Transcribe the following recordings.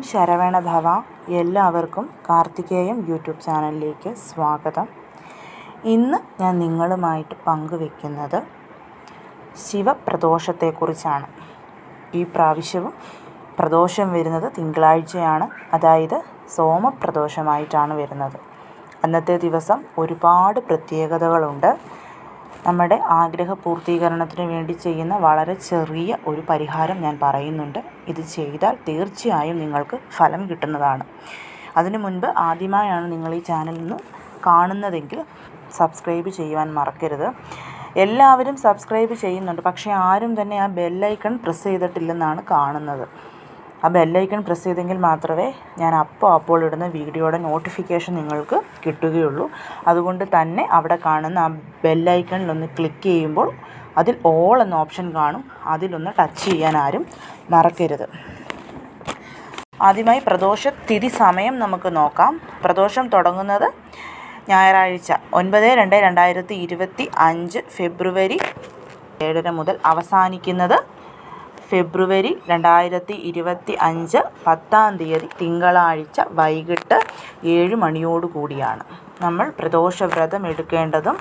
ഓം ശരവേണ ഭവ എല്ലാവർക്കും കാർത്തികേയം യൂട്യൂബ് ചാനലിലേക്ക് സ്വാഗതം. ഇന്ന് ഞാൻ നിങ്ങളുമായിട്ട് പങ്കുവെക്കുന്നത് ശിവപ്രദോഷത്തെക്കുറിച്ചാണ്. ഈ പ്രാവശ്യവും പ്രദോഷം വരുന്നത് തിങ്കളാഴ്ചയാണ്. അതായത് സോമപ്രദോഷമായിട്ടാണ് വരുന്നത്. അന്നത്തെ ദിവസം ഒരുപാട് പ്രത്യേകതകളുണ്ട്. നമ്മുടെ ആഗ്രഹ പൂർത്തീകരണത്തിന് വേണ്ടി ചെയ്യുന്ന വളരെ ചെറിയ ഒരു പരിഹാരം ഞാൻ പറയുന്നുണ്ട്. ഇത് ചെയ്താൽ തീർച്ചയായും നിങ്ങൾക്ക് ഫലം കിട്ടുന്നതാണ്. അതിനു മുൻപ് ആദ്യമായാണ് നിങ്ങൾ ഈ ചാനൽ നിന്ന് കാണുന്നതെങ്കിൽ സബ്സ്ക്രൈബ് ചെയ്യുവാൻ മറക്കരുത്. എല്ലാവരും സബ്സ്ക്രൈബ് ചെയ്യുന്നുണ്ട്. പക്ഷേ ആരും തന്നെ ആ ബെല്ലൈക്കൺ പ്രസ് ചെയ്തിട്ടില്ലെന്നാണ് കാണുന്നത്. ആ ബെല്ലൈക്കൺ പ്രസ് ചെയ്തെങ്കിൽ മാത്രമേ ഞാൻ അപ്പോൾ അപ്പോൾ ഇടുന്ന വീഡിയോയുടെ നോട്ടിഫിക്കേഷൻ നിങ്ങൾക്ക് കിട്ടുകയുള്ളൂ. അതുകൊണ്ട് തന്നെ അവിടെ കാണുന്ന ആ ബെല്ലൈക്കണിലൊന്ന് ക്ലിക്ക് ചെയ്യുമ്പോൾ അതിൽ ഓൾ എന്ന ഓപ്ഷൻ കാണും. അതിലൊന്ന് ടച്ച് ചെയ്യാൻ ആരും മറക്കരുത്. ആദ്യമായി പ്രദോഷ തിഥി സമയം നമുക്ക് നോക്കാം. പ്രദോഷം തുടങ്ങുന്നത് ഞായറാഴ്ച ഒൻപത് രണ്ട് രണ്ടായിരത്തി ഇരുപത്തി അഞ്ച് ഫെബ്രുവരി ഏഴര മുതൽ അവസാനിക്കുന്നത് ഫെബ്രുവരി രണ്ടായിരത്തി ഇരുപത്തി അഞ്ച് പത്താം തീയതി തിങ്കളാഴ്ച വൈകിട്ട് ഏഴ് മണിയോട് കൂടിയാണ്. നമ്മൾ പ്രദോഷവ്രതം എടുക്കേണ്ടതും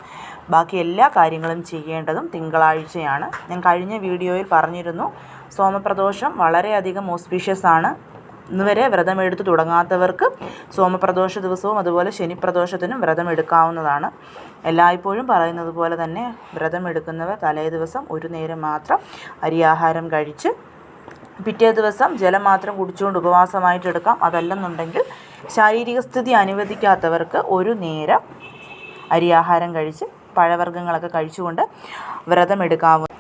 ബാക്കി എല്ലാ കാര്യങ്ങളും ചെയ്യേണ്ടതും തിങ്കളാഴ്ചയാണ്. ഞാൻ കഴിഞ്ഞ വീഡിയോയിൽ പറഞ്ഞിരുന്നു സോമപ്രദോഷം വളരെയധികം ഓസ്പീഷ്യസ് ആണ്. ഇന്നുവരെ വ്രതമെടുത്ത് തുടങ്ങാത്തവർക്ക് സോമപ്രദോഷ ദിവസവും അതുപോലെ ശനിപ്രദോഷത്തിനും വ്രതമെടുക്കാവുന്നതാണ്. എല്ലായ്പ്പോഴും പറയുന്നത് പോലെ തന്നെ വ്രതമെടുക്കുന്നവർ തലേ ദിവസം ഒരു നേരം മാത്രം അരിയാഹാരം കഴിച്ച് പിറ്റേ ദിവസം ജലം മാത്രം കുടിച്ചുകൊണ്ട് ഉപവാസമായിട്ട് എടുക്കാം. അതല്ലെന്നുണ്ടെങ്കിൽ ശാരീരിക സ്ഥിതി അനുവദിക്കാത്തവർക്ക് ഒരു നേരം അരിയാഹാരം കഴിച്ച് പഴവർഗങ്ങളൊക്കെ കഴിച്ചുകൊണ്ട് വ്രതമെടുക്കാവുന്ന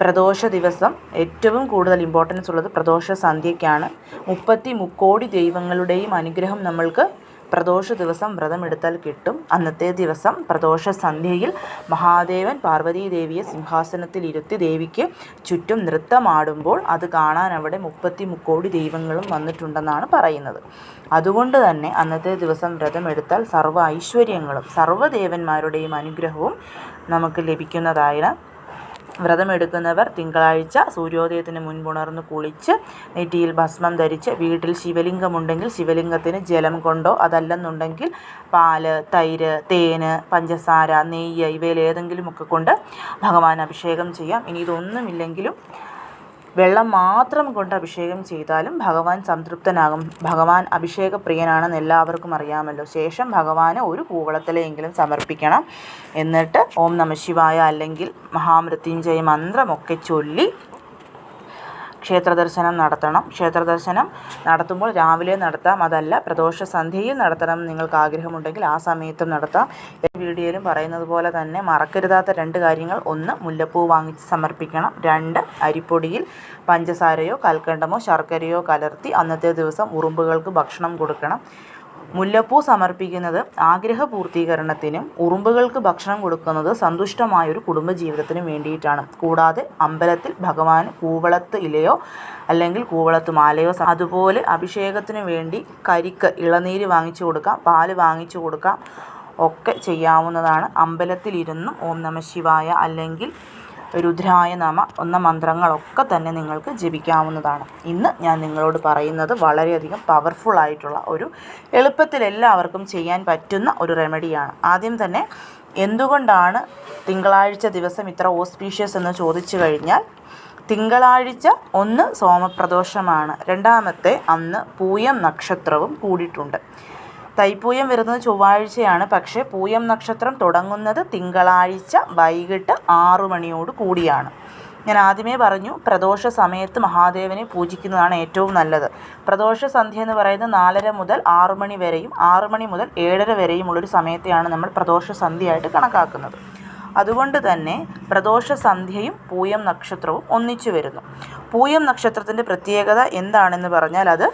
പ്രദോഷ ദിവസം ഏറ്റവും കൂടുതൽ ഇമ്പോർട്ടൻസ് ഉള്ളത് പ്രദോഷ സന്ധ്യയ്ക്കാണ്. മുപ്പത്തി മുക്കോടി ദൈവങ്ങളുടെയും അനുഗ്രഹം നമ്മൾക്ക് പ്രദോഷ ദിവസം വ്രതമെടുത്താൽ കിട്ടും. അന്നത്തെ ദിവസം പ്രദോഷ സന്ധ്യയിൽ മഹാദേവൻ പാർവതീ ദേവിയെ സിംഹാസനത്തിൽ ഇരുത്തി ദേവിക്ക് ചുറ്റും നൃത്തമാടുമ്പോൾ അത് കാണാൻ അവിടെ മുപ്പത്തി മുക്കോടി ദൈവങ്ങളും വന്നിട്ടുണ്ടെന്നാണ് പറയുന്നത്. അതുകൊണ്ട് തന്നെ അന്നത്തെ ദിവസം വ്രതമെടുത്താൽ സർവ ഐശ്വര്യങ്ങളും സർവദേവന്മാരുടെയും അനുഗ്രഹവും നമുക്ക് ലഭിക്കുന്നതായ വ്രതമെടുക്കുന്നവർ തിങ്കളാഴ്ച സൂര്യോദയത്തിന് മുൻപുണർന്ന് കുളിച്ച് നെറ്റിയിൽ ഭസ്മം ധരിച്ച് വീട്ടിൽ ശിവലിംഗമുണ്ടെങ്കിൽ ശിവലിംഗത്തിന് ജലം കൊണ്ടോ അതല്ലെന്നുണ്ടെങ്കിൽ പാൽ തൈര് തേന് പഞ്ചസാര നെയ്യ് ഇവയിൽ ഏതെങ്കിലുമൊക്കെ കൊണ്ട് ഭഗവാൻ അഭിഷേകം ചെയ്യാം. ഇനി ഇതൊന്നുമില്ലെങ്കിലും വെള്ളം മാത്രം കൊണ്ട് അഭിഷേകം ചെയ്താലും ഭഗവാൻ സംതൃപ്തനാകും. ഭഗവാൻ അഭിഷേകപ്രിയനാണെന്ന് എല്ലാവർക്കും അറിയാമല്ലോ. ശേഷം ഭഗവാന് ഒരു കൂവളത്തിലെങ്കിലും സമർപ്പിക്കണം. എന്നിട്ട് ഓം നമ ശിവായ അല്ലെങ്കിൽ മഹാമൃത്യുഞ്ജയ മന്ത്രമൊക്കെ ചൊല്ലി ക്ഷേത്ര ദർശനം നടത്തണം. ക്ഷേത്ര ദർശനം നടത്തുമ്പോൾ രാവിലെ നടത്താം. അതല്ല പ്രദോഷ സന്ധ്യയിൽ നടത്തണം. നിങ്ങൾക്ക് ആഗ്രഹമുണ്ടെങ്കിൽ ആ സമയത്തും നടത്താം. വീഡിയോയിലും പറയുന്നത് പോലെ തന്നെ മറക്കരുതാത്ത രണ്ട് കാര്യങ്ങൾ. ഒന്ന് മുല്ലപ്പൂ വാങ്ങിച്ച് സമർപ്പിക്കണം. രണ്ട് അരിപ്പൊടിയിൽ പഞ്ചസാരയോ കൽക്കണ്ടമോ ശർക്കരയോ കലർത്തി അന്നത്തെ ദിവസം ഉറുമ്പുകൾക്ക് ഭക്ഷണം കൊടുക്കണം. മുല്ലപ്പൂ സമർപ്പിക്കുന്നത് ആഗ്രഹ പൂർത്തീകരണത്തിനും ഉറുമ്പുകൾക്ക് ഭക്ഷണം കൊടുക്കുന്നത് സന്തുഷ്ടമായൊരു കുടുംബജീവിതത്തിനും വേണ്ടിയിട്ടാണ്. കൂടാതെ അമ്പലത്തിൽ ഭഗവാന് കൂവളത്ത് ഇലയോ അല്ലെങ്കിൽ കൂവളത്ത് മാലയോ അതുപോലെ അഭിഷേകത്തിനു വേണ്ടി കരിക്ക് ഇളനീര് വാങ്ങിച്ചു കൊടുക്കാം പാൽ വാങ്ങിച്ചു കൊടുക്കാം ഒക്കെ ചെയ്യാവുന്നതാണ്. അമ്പലത്തിലിരുന്നും ഓം നമ ശിവായ അല്ലെങ്കിൽ രുദ്രായ നമ എന്ന മന്ത്രങ്ങളൊക്കെ തന്നെ നിങ്ങൾക്ക് ജപിക്കാവുന്നതാണ്. ഇന്ന് ഞാൻ നിങ്ങളോട് പറയുന്നത് വളരെയധികം പവർഫുൾ ആയിട്ടുള്ള ഒരു എളുപ്പത്തിൽ എല്ലാവർക്കും ചെയ്യാൻ പറ്റുന്ന ഒരു റെമഡിയാണ് ആദ്യം തന്നെ എന്തുകൊണ്ടാണ് തിങ്കളാഴ്ച ദിവസം ഇത്ര ഓസ്പീഷ്യസ് എന്ന് ചോദിച്ചു കഴിഞ്ഞാൽ തിങ്കളാഴ്ച ഒന്ന് സോമപ്രദോഷമാണ്. രണ്ടാമത്തെ അന്ന് പൂയം നക്ഷത്രവും കൂടിയിട്ടുണ്ട്. തൈപ്പൂയം വരുന്നത് ചൊവ്വാഴ്ചയാണ്. പക്ഷേ പൂയം നക്ഷത്രം തുടങ്ങുന്നത് തിങ്കളാഴ്ച വൈകിട്ട് ആറു മണിയോട് കൂടിയാണ്. ഞാൻ ആദ്യമേ പറഞ്ഞു പ്രദോഷ സമയത്ത് മഹാദേവനെ പൂജിക്കുന്നതാണ് ഏറ്റവും നല്ലത്. പ്രദോഷ സന്ധ്യ എന്ന് പറയുന്നത് നാലര മുതൽ ആറു മണി വരെയും ആറു മണി മുതൽ ഏഴര വരെയും ഉള്ളൊരു സമയത്തെയാണ് നമ്മൾ പ്രദോഷ സന്ധ്യയായിട്ട് കണക്കാക്കുന്നത്. അതുകൊണ്ട് തന്നെ പ്രദോഷ സന്ധ്യയും പൂയം നക്ഷത്രവും ഒന്നിച്ചു വരുന്നു. പൂയം നക്ഷത്രത്തിന്റെ പ്രത്യേകത എന്താണെന്ന് പറഞ്ഞാൽ അത്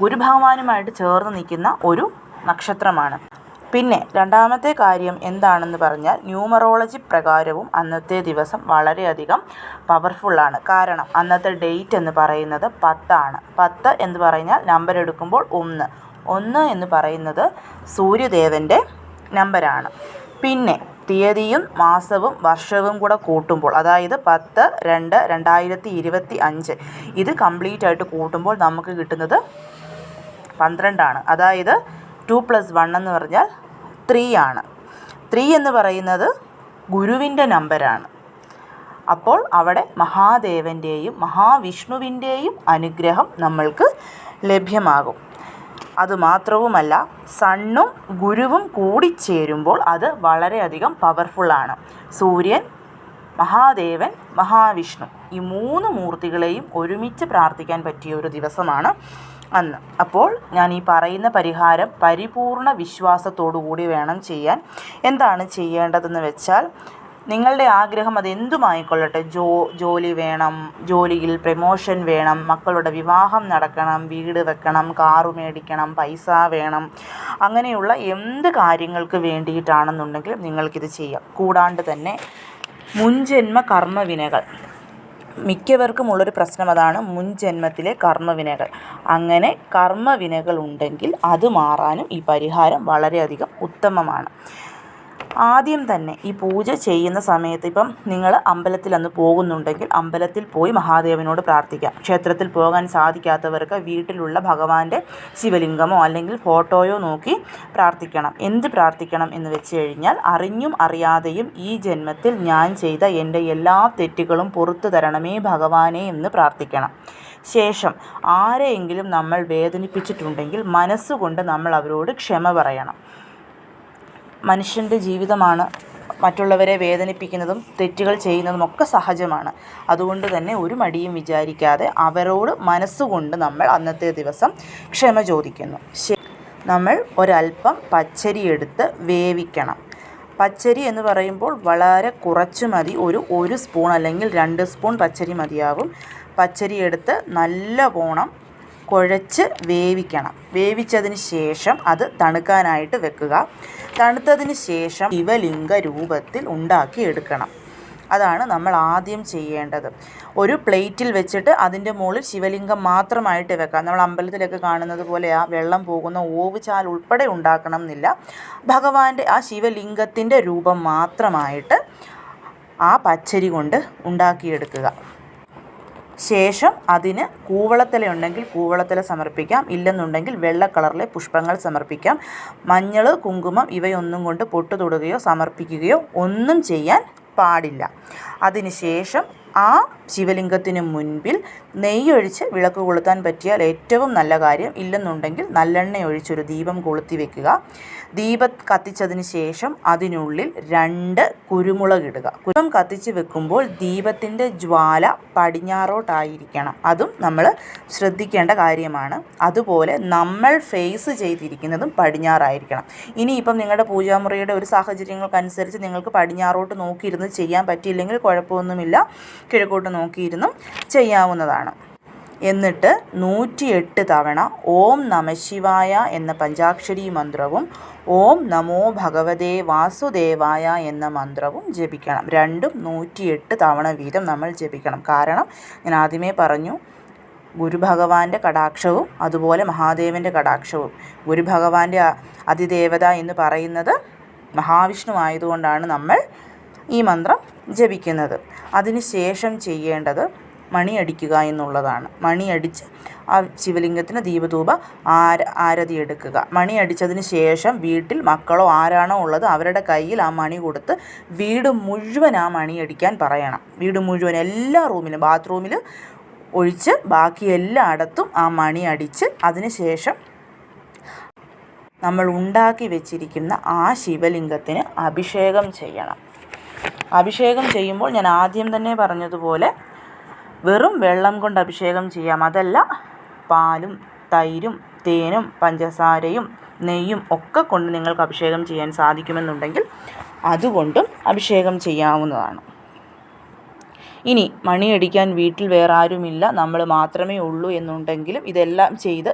ഗുരുഭഗവാനുമായിട്ട് ചേർന്ന് നിൽക്കുന്ന ഒരു നക്ഷത്രമാണ്. പിന്നെ രണ്ടാമത്തെ കാര്യം എന്താണെന്ന് പറഞ്ഞാൽ ന്യൂമറോളജി പ്രകാരവും അന്നത്തെ ദിവസം വളരെയധികം പവർഫുള്ളാണ് കാരണം അന്നത്തെ ഡേറ്റ് എന്ന് പറയുന്നത് പത്താണ്. പത്ത് എന്ന് പറഞ്ഞാൽ നമ്പർ എടുക്കുമ്പോൾ ഒന്ന്. ഒന്ന് എന്ന് പറയുന്നത് സൂര്യദേവന്റെ നമ്പരാണ് പിന്നെ തീയതിയും മാസവും വർഷവും കൂടെ കൂട്ടുമ്പോൾ അതായത് പത്ത് രണ്ട് രണ്ടായിരത്തി ഇരുപത്തി അഞ്ച് ഇത് കംപ്ലീറ്റ് ആയിട്ട് കൂട്ടുമ്പോൾ നമുക്ക് കിട്ടുന്നത് പന്ത്രണ്ടാണ്. അതായത് ടു പ്ലസ് വൺ എന്ന് പറഞ്ഞാൽ ത്രീ ആണ്. ത്രീ എന്ന് പറയുന്നത് ഗുരുവിന്റെ നമ്പരാണ് അപ്പോൾ അവിടെ മഹാദേവന്റെയും മഹാവിഷ്ണുവിന്റെയും അനുഗ്രഹം നമ്മൾക്ക് ലഭ്യമാകും. അതുമാത്രവുമല്ല സണ്ണും ഗുരുവും കൂടിച്ചേരുമ്പോൾ അത് വളരെയധികം പവർഫുള്ളാണ് സൂര്യൻ മഹാദേവൻ മഹാവിഷ്ണു ഈ മൂന്ന് മൂർത്തികളെയും ഒരുമിച്ച് പ്രാർത്ഥിക്കാൻ പറ്റിയ ഒരു ദിവസമാണ് അന്ന്. അപ്പോൾ ഞാൻ ഈ പറയുന്ന പരിഹാരം പരിപൂർണ വിശ്വാസത്തോടു കൂടി വേണം ചെയ്യാൻ. എന്താണ് ചെയ്യേണ്ടതെന്ന് വെച്ചാൽ നിങ്ങളുടെ ആഗ്രഹം അതെന്തുമായിക്കൊള്ളട്ടെ? ജോ ജോലി വേണം ജോലിയിൽ പ്രമോഷൻ വേണം മക്കളുടെ വിവാഹം നടക്കണം വീട് വെക്കണം കാറ് മേടിക്കണം പൈസ വേണം. അങ്ങനെയുള്ള എന്ത് കാര്യങ്ങൾക്ക് വേണ്ടിയിട്ടാണെന്നുണ്ടെങ്കിലും നിങ്ങൾക്കിത് ചെയ്യാം. കൂടാണ്ട് തന്നെ മുൻജന്മ കർമ്മവിനകൾ. മിക്കവർക്കും ഉള്ളൊരു പ്രശ്നം അതാണ് മുൻ ജന്മത്തിലെ കർമ്മവിനകൾ. അങ്ങനെ കർമ്മവിനകൾ ഉണ്ടെങ്കിൽ അത് മാറാനും ഈ പരിഹാരം വളരെയധികം ഉത്തമമാണ്. ആദ്യം തന്നെ ഈ പൂജ ചെയ്യുന്ന സമയത്ത് ഇപ്പം നിങ്ങൾ അമ്പലത്തിൽ അന്ന് പോകുന്നുണ്ടെങ്കിൽ അമ്പലത്തിൽ പോയി മഹാദേവനോട് പ്രാർത്ഥിക്കാം. ക്ഷേത്രത്തിൽ പോകാൻ സാധിക്കാത്തവർക്ക് വീട്ടിലുള്ള ഭഗവാന്റെ ശിവലിംഗമോ അല്ലെങ്കിൽ ഫോട്ടോയോ നോക്കി പ്രാർത്ഥിക്കണം. എന്ത് പ്രാർത്ഥിക്കണം എന്ന് വെച്ച് കഴിഞ്ഞാൽ അറിഞ്ഞും അറിയാതെയും ഈ ജന്മത്തിൽ ഞാൻ ചെയ്ത എന്റെ എല്ലാ തെറ്റുകളും പുറത്തു തരണമേ ഭഗവാനെ എന്ന് പ്രാർത്ഥിക്കണം. ശേഷം ആരെയെങ്കിലും നമ്മൾ വേദനിപ്പിച്ചിട്ടുണ്ടെങ്കിൽ മനസ്സുകൊണ്ട് നമ്മൾ അവരോട് ക്ഷമ പറയണം. മനുഷ്യന്റെ ജീവിതമാണ് മറ്റുള്ളവരെ വേദനിപ്പിക്കുന്നതും തെറ്റുകൾ ചെയ്യുന്നതും ഒക്കെ സഹജമാണ്. അതുകൊണ്ട് തന്നെ ഒരു മടിയും വിചാരിക്കാതെ അവരോട് മനസ്സുകൊണ്ട് നമ്മൾ അന്നത്തെ ദിവസം ക്ഷമ ചോദിക്കുന്നു. നമ്മൾ ഒരല്പം പച്ചരി എടുത്ത് വേവിക്കണം. പച്ചരി എന്ന് പറയുമ്പോൾ വളരെ കുറച്ച് മതി. ഒരു ഒരു സ്പൂൺ അല്ലെങ്കിൽ രണ്ട് സ്പൂൺ പച്ചരി മതിയാകും. പച്ചരി എടുത്ത് നല്ല പോണം കുഴച്ച് വേവിക്കണം. വേവിച്ചതിന് ശേഷം അത് തണുക്കാനായിട്ട് വെക്കുക. തണുത്തതിന് ശേഷം ശിവലിംഗ രൂപത്തിൽ ഉണ്ടാക്കി എടുക്കണം. അതാണ് നമ്മൾ ആദ്യം ചെയ്യേണ്ടത്. ഒരു പ്ലേറ്റിൽ വെച്ചിട്ട് അതിന്റെ മുകളിൽ ശിവലിംഗം മാത്രമായിട്ട് വെക്കാം. നമ്മൾ അമ്പലത്തിലൊക്കെ കാണുന്നത് പോലെ ആ വെള്ളം പോകുന്ന ഓവുചാൽ ഉൾപ്പെടെ ഉണ്ടാക്കണം എന്നില്ല. ഭഗവാന്റെ ആ ശിവലിംഗത്തിന്റെ രൂപം മാത്രമായിട്ട് ആ പച്ചരി കൊണ്ട് ഉണ്ടാക്കിയെടുക്കുക. ശേഷം അതിന് കൂവളത്തില ഉണ്ടെങ്കിൽ കൂവളത്തില സമർപ്പിക്കാം. ഇല്ലെന്നുണ്ടെങ്കിൽ വെള്ള കളറിലെ പുഷ്പങ്ങൾ സമർപ്പിക്കാം. മഞ്ഞൾ കുങ്കുമം ഇവയൊന്നും കൊണ്ട് പൊട്ടു തൊടുകയോ സമർപ്പിക്കുകയോ ഒന്നും ചെയ്യാൻ പാടില്ല. അതിനുശേഷം ആ ശിവലിംഗത്തിന് മുൻപിൽ നെയ്യൊഴിച്ച് വിളക്ക് കൊളുത്താൻ പറ്റിയാൽ ഏറ്റവും നല്ല കാര്യം. ഇല്ലെന്നുണ്ടെങ്കിൽ നല്ലെണ്ണ ഒഴിച്ചൊരു ദീപം കൊളുത്തി വെക്കുക. ദീപം കത്തിച്ചതിന് ശേഷം അതിനുള്ളിൽ രണ്ട് കുരുമുളക് ഇടുക. കുരുമം കത്തിച്ച് വെക്കുമ്പോൾ ദീപത്തിന്റെ ജ്വാല പടിഞ്ഞാറോട്ടായിരിക്കണം. അതും നമ്മൾ ശ്രദ്ധിക്കേണ്ട കാര്യമാണ്. അതുപോലെ നമ്മൾ ഫേസ് ചെയ്തിരിക്കുന്നതും പടിഞ്ഞാറായിരിക്കണം. ഇനിയിപ്പം നിങ്ങളുടെ പൂജാമുറിയുടെ ഒരു സാഹചര്യങ്ങൾക്കനുസരിച്ച് നിങ്ങൾക്ക് പടിഞ്ഞാറോട്ട് നോക്കിയിരുന്ന് ചെയ്യാൻ പറ്റിയില്ലെങ്കിൽ കുഴപ്പമൊന്നുമില്ല. കിഴക്കോട്ട് നോക്കിയിരുന്നും ചെയ്യാവുന്നതാണ്. എന്നിട്ട് നൂറ്റിയെട്ട് തവണ ഓം നമശിവായ എന്ന പഞ്ചാക്ഷരി മന്ത്രവും ഓം നമോ ഭഗവതേ വാസുദേവായ എന്ന മന്ത്രവും ജപിക്കണം. രണ്ടും നൂറ്റിയെട്ട് തവണ വീതം നമ്മൾ ജപിക്കണം. കാരണം ഞാൻ ആദ്യമേ പറഞ്ഞു ഗുരുഭഗവാന്റെ കടാക്ഷവും അതുപോലെ മഹാദേവന്റെ കടാക്ഷവും. ഗുരുഭഗവാന്റെ അതിദേവത എന്ന് പറയുന്നത് മഹാവിഷ്ണു ആയതുകൊണ്ടാണ് നമ്മൾ ഈ മന്ത്രം ജപിക്കുന്നത്. അതിന് ശേഷം ചെയ്യേണ്ടത് മണിയടിക്കുക എന്നുള്ളതാണ്. മണിയടിച്ച് ആ ശിവലിംഗത്തിന് ദീപധൂപ ആര ആരതി എടുക്കുക. മണി അടിച്ചതിന് ശേഷം വീട്ടിൽ മക്കളോ ആരാണോ ഉള്ളത് അവരുടെ കയ്യിൽ ആ മണി കൊടുത്ത് വീട് മുഴുവൻ ആ മണി അടിക്കാൻ പറയണം. വീട് മുഴുവൻ എല്ലാ റൂമിലും ബാത്റൂമിൽ ഒഴിച്ച് ബാക്കി എല്ലായിടത്തും ആ മണി അടിച്ച് അതിന് ശേഷം നമ്മൾ ഉണ്ടാക്കി വെച്ചിരിക്കുന്ന ആ ശിവലിംഗത്തിന് അഭിഷേകം ചെയ്യണം. അഭിഷേകം ചെയ്യുമ്പോൾ ഞാൻ ആദ്യം തന്നെ പറഞ്ഞതുപോലെ വെറും വെള്ളം കൊണ്ട് അഭിഷേകം ചെയ്യാം. അതല്ല പാലും തൈരും തേനും പഞ്ചസാരയും നെയ്യും ഒക്കെ കൊണ്ട് നിങ്ങൾക്ക് അഭിഷേകം ചെയ്യാൻ സാധിക്കുമെന്നുണ്ടെങ്കിൽ അതുകൊണ്ടും അഭിഷേകം ചെയ്യാവുന്നതാണ്. ഇനി മണിയടിക്കാൻ വീട്ടിൽ വേറെ ആരുമില്ല നമ്മൾ മാത്രമേ ഉള്ളൂ എന്നുണ്ടെങ്കിലും ഇതെല്ലാം ചെയ്ത്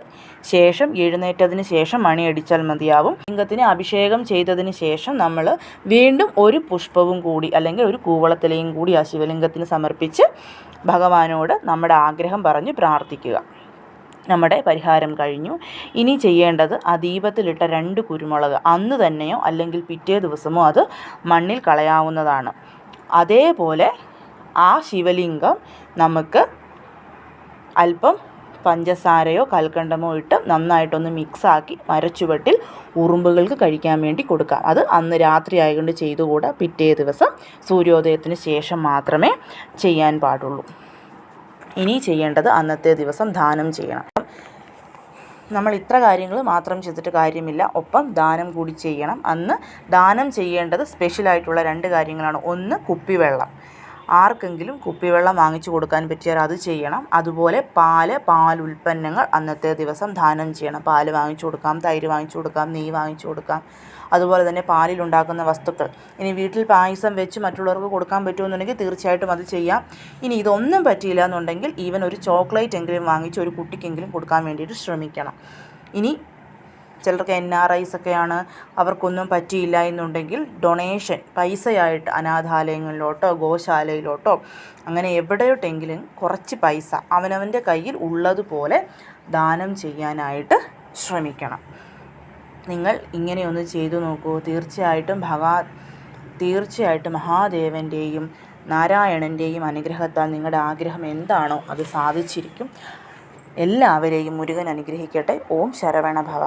ശേഷം എഴുന്നേറ്റതിന് ശേഷം മണിയടിച്ചാൽ മതിയാവും. ലിംഗത്തിന് അഭിഷേകം ചെയ്തതിന് ശേഷം നമ്മൾ വീണ്ടും ഒരു പുഷ്പവും കൂടി അല്ലെങ്കിൽ ഒരു കൂവളത്തിലയും കൂടി ആ ശിവലിംഗത്തിന് സമർപ്പിച്ച് ഭഗവാനോട് നമ്മുടെ ആഗ്രഹം പറഞ്ഞ് പ്രാർത്ഥിക്കുക. നമ്മുടെ പരിഹാരം കഴിഞ്ഞു. ഇനി ചെയ്യേണ്ടത് ആ ദീപത്തിലിട്ട രണ്ട് കുരുമുളക് അന്ന് തന്നെയോ അല്ലെങ്കിൽ പിറ്റേ ദിവസമോ അത് മണ്ണിൽ കളയാവുന്നതാണ്. അതേപോലെ ആ ശിവലിംഗം നമുക്ക് അല്പം പഞ്ചസാരയോ കൽക്കണ്ടമോ ഇട്ട് നന്നായിട്ടൊന്ന് മിക്സാക്കി മരച്ചുവട്ടിൽ ഉറുമ്പുകൾക്ക് കഴിക്കാൻ വേണ്ടി കൊടുക്കാം. അത് അന്ന് രാത്രി ആയതുകൊണ്ട് ചെയ്തുകൂടാ. പിറ്റേ ദിവസം സൂര്യോദയത്തിന് ശേഷം മാത്രമേ ചെയ്യാൻ പാടുള്ളൂ. ഇനി ചെയ്യേണ്ടത് അന്നത്തെ ദിവസം ദാനം ചെയ്യണം. നമ്മൾ ഇത്ര കാര്യങ്ങൾ മാത്രം ചെയ്തിട്ട് കാര്യമില്ല. ഒപ്പം ദാനം കൂടി ചെയ്യണം. അന്ന് ദാനം ചെയ്യേണ്ടത് സ്പെഷ്യലായിട്ടുള്ള രണ്ട് കാര്യങ്ങളാണ്. ഒന്ന് കുപ്പിവെള്ളം. ആർക്കെങ്കിലും കുപ്പിവെള്ളം വാങ്ങിച്ചു കൊടുക്കാൻ പറ്റിയാൽ അത് ചെയ്യണം. അതുപോലെ പാൽ പാൽ ഉൽപ്പന്നങ്ങൾ അന്നത്തെ ദിവസം ദാനം ചെയ്യണം. പാൽ വാങ്ങിച്ചു കൊടുക്കാം തൈര് വാങ്ങിച്ചു കൊടുക്കാം നെയ്യ് വാങ്ങിച്ചു കൊടുക്കാം. അതുപോലെ തന്നെ പാലിലുണ്ടാക്കുന്ന വസ്തുക്കൾ. ഇനി വീട്ടിൽ പായസം വെച്ച് മറ്റുള്ളവർക്ക് കൊടുക്കാൻ പറ്റുമെന്നുണ്ടെങ്കിൽ തീർച്ചയായിട്ടും അത് ചെയ്യാം. ഇനി ഇതൊന്നും പറ്റിയില്ല എന്നുണ്ടെങ്കിൽ ഈവൻ ഒരു ചോക്ലേറ്റ് എങ്കിലും വാങ്ങിച്ച് ഒരു കുട്ടിക്കെങ്കിലും കൊടുക്കാൻ വേണ്ടിയിട്ട് ശ്രമിക്കണം. ഇനി ചിലർക്ക് എൻ ആർ ഐസ് ഒക്കെയാണ്. അവർക്കൊന്നും പറ്റിയില്ല എന്നുണ്ടെങ്കിൽ ഡൊണേഷൻ പൈസയായിട്ട് അനാഥാലയങ്ങളിലോട്ടോ ഗോശാലയിലോട്ടോ അങ്ങനെ എവിടെയോട്ടെങ്കിലും കുറച്ച് പൈസ അവനവന്റെ കയ്യിൽ ഉള്ളതുപോലെ ദാനം ചെയ്യാനായിട്ട് ശ്രമിക്കണം. നിങ്ങൾ ഇങ്ങനെയൊന്ന് ചെയ്തു നോക്കൂ. തീർച്ചയായിട്ടും ഭഗാ തീർച്ചയായിട്ടും മഹാദേവന്റെയും നാരായണന്റെയും അനുഗ്രഹത്താൽ നിങ്ങളുടെ ആഗ്രഹം എന്താണോ അത് സാധിച്ചിരിക്കും. എല്ലാവരെയും മുരുകൻ അനുഗ്രഹിക്കട്ടെ. ഓം ശരവണ ഭവ.